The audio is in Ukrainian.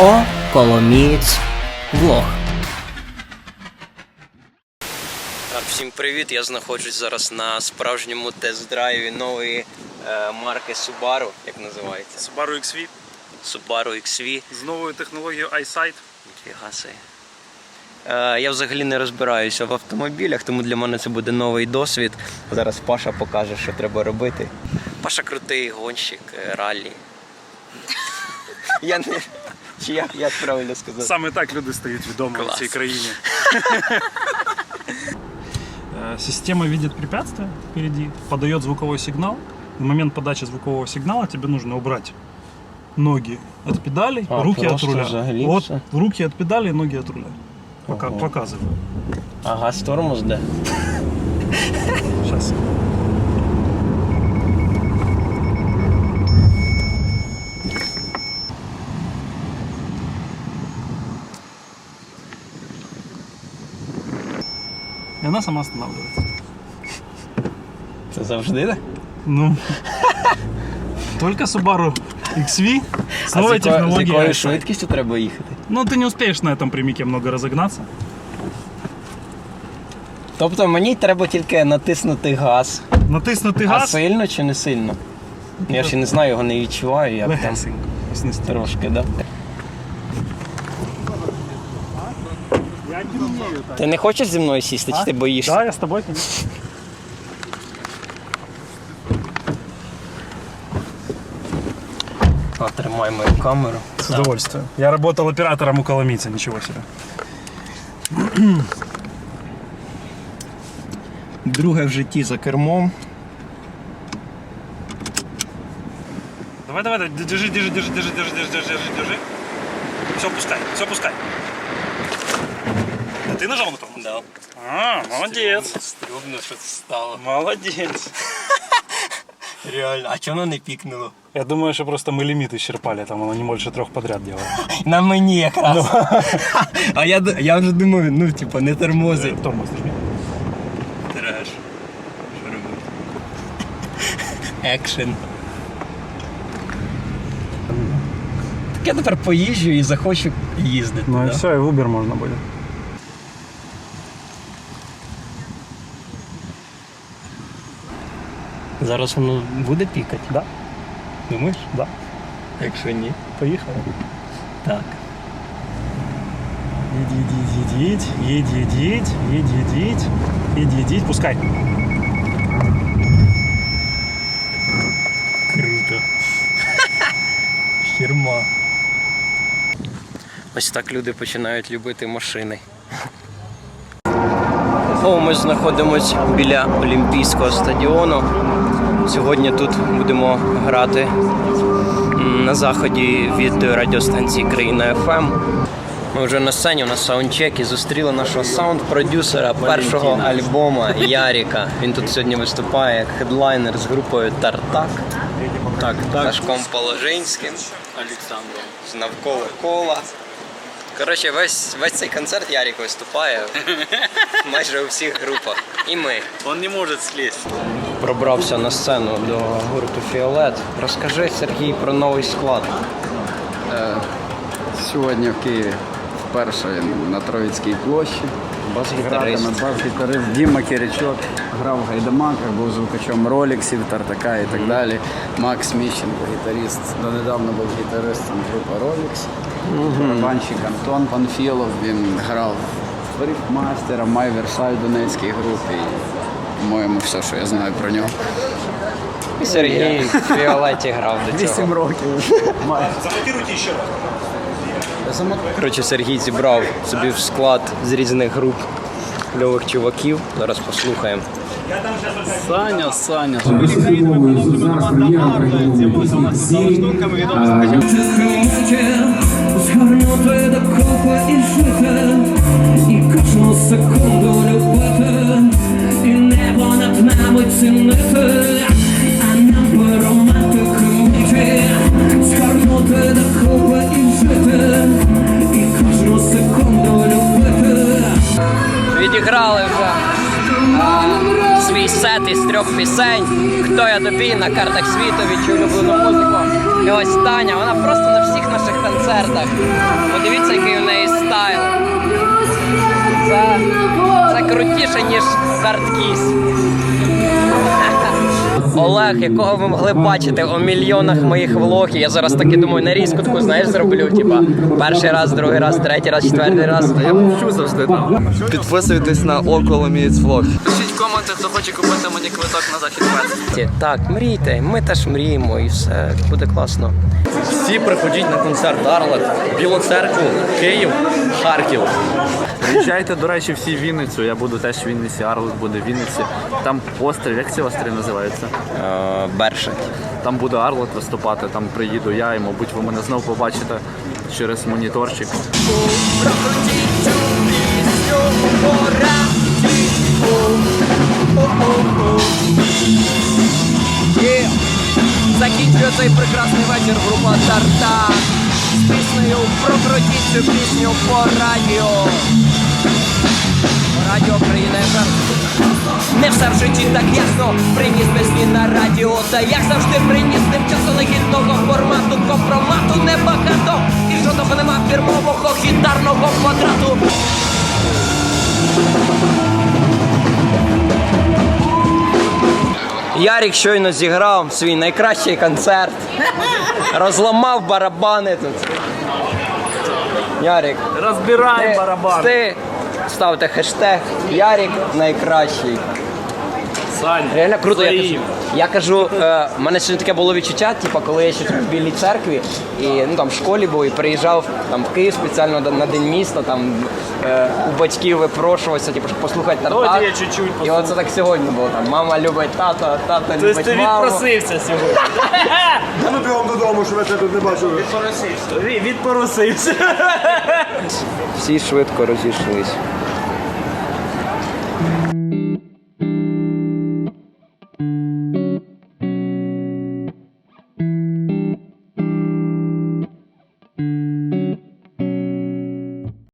О, Коломієць влог. Так, всім привіт! Я знаходжусь зараз на справжньому тест-драйві нової е, марки Subaru, як називається? Subaru XV Subaru XV. з новою технологією iSight. Е, я взагалі не розбираюся в автомобілях, тому для мене це буде новий досвід. Зараз Паша покаже, що треба робити. Паша крутий гонщик е, раллі. Я не. Чи як, як правильно сказати? Саме так люди стають відомими Клас. в цій країні. Э, Система видит препятствие впереди, подает звуковой сигнал. В момент подачи звукового сигнала тебе нужно убрать ноги от педалей, А, руки от просто руля. взагалі Вот все? руки от педалей, ноги от руля. Пока, Ого. Показываю. А газ тормоз И она сама останавливается. Це завжди так? Ну, только Subaru XV с А з, новой якою- з якою швидкістю треба їхати? Ну, ты не успеешь на этом прямике много разогнаться. Тобто мені треба тільки натиснути газ. Натиснути А газ, сильно чи не сильно? Я ще не знаю, його не відчуваю, легесенько снести. трошки, да? Ти не хочеш зі мною сісти, чи ти боїшся? Да, я с тобой, конечно. Тримай мою камеру. С удовольствием. Я работал оператором у Коломийца, ничего себе. Друге в житті за кермом. Давай, давай, давай, держи, держи, держи, держи, держи, держи, держи, держи. Все, пускай, все, пускай. А ты нажал на тормоз? Да. А, молодец. Стрьомно, що це стало. Молодец. Реально. А чого воно не пікнуло? Я думаю, что просто мы лимит исчерпали, там оно не больше трех подряд делало. На мені якраз. а я, д- я вже думаю, ну, типа, не тормози. Э, Тормоз нажми. Треш. Що робити? Екшен. Так я тепер поїжджу і захочу їздити. Ну и да? все, и в Uber можно будет. Зараз воно буде пікати? Да, Думаєш? да. Якщо ні. Поехали. Так. Едь, едь, едь, едь, едь, едь, едь, едь, едь, едь, едь, едь, пускай. Круто. Хірма. Ось так люди починають любити машини. О, ми знаходимось біля Олімпійського стадіону. Сьогодні тут будемо грати на заході від радіостанції Країна ФМ. Ми вже на сцені, у нас саундчек і зустріли нашого саунд-продюсера першого альбома Яріка. Він тут сьогодні виступає як хедлайнер з групою Тартак. Так, так. Сашком Положинським. Олександром. З навколо кола. Коротше, весь, весь цей концерт Ярік виступає майже у всіх групах. І ми. Он не может слезть. Пробрався на сцену до гурту Фіолет. Розкажи, Сергій, про новий склад. Сьогодні в Києві вперше на Троїцькій площі. Бас-гітарист. Бас-гітарист Діма Киричок грав в гайдамаках, був звукачом роліксів, Тартака і так далі. Макс Міщенко, гітарист, донедавна був гітаристом групи Ролікс. Барабанщик Антон Панфілов, він грав в Рифмастера, Май Версаль Донецькій групі. І, По-моєму, все, що я знаю про нього. Сергій в Фіолеті грав до цього. Вісім років. Заблокируйте еще раз. Коротше, Сергій зібрав собі в склад з різних груп кльових чуваків. Зараз послухаємо. Саня, Саня. Згорнути до купи і жити, і кожну секунду любити, і небо над нами цінити, а нам романтику мити, згорнути до купи і жити, і кожну секунду любити. Відіграли свій з трьох пісень. Хто я тобі на картах світу відчув улюблену музику. І ось Таня, вона просто на всіх наших концертах. Подивіться, який у неї стайл. Це, це крутіше, ніж хардкіс. Олег, якого ви могли бачити у мільйонах моїх влогів. Я зараз таки думаю, нарізку таку, знаєш, зроблю. Типа перший раз, другий раз, третій раз, четвертий раз. Я мовчу завжди там. Підписуйтесь на около Міць влог. Пишіть коменти, хто хоче купити мені квиток на захід фест. Так, мрійте, ми теж мріємо і все буде класно. Всі приходіть на концерт Арлет, Білу церкву, Київ, Харків. Приїжджайте, до речі, всі в Вінницю. Я буду теж в Вінниці, Арлет буде в Вінниці. Там острів, як ці острів називаються? Е, Бершать. Там буде Арлет виступати, там приїду я і, мабуть, ви мене знов побачите через моніторчик. Закінчує цей прекрасний вечір група Тарта з піснею прокрутіть цю пісню по радіо. Радіо країна ФМ. Не все в житті так ясно приніс пісні на радіо. Та як завжди приніс тимчасово легітного формату компромату небагато. І жодного нема фірмового хітарного квадрату. Ярік щойно зіграв свій найкращий концерт. Розламав барабани тут. Ярік. Розбирай Ти, ти ставте хештег Ярік найкращий. Сань, Реально круто. Я кажу, я кажу е, в мене ще таке було відчуття, типу, коли я ще в білій церкві і ну там в школі був і приїжджав там в Київ спеціально на- на день міста, там е, у батьків випрошувався, типу, щоб послухати Давайте я чуть-чуть І оце так сьогодні було. Там мама любить тата, тата любить Тобто ти маму. відпросився сьогодні. Ну бігом додому, щоб я тебе тут не бачив. Від- Відпросився. Всі швидко розійшлись. Thank you.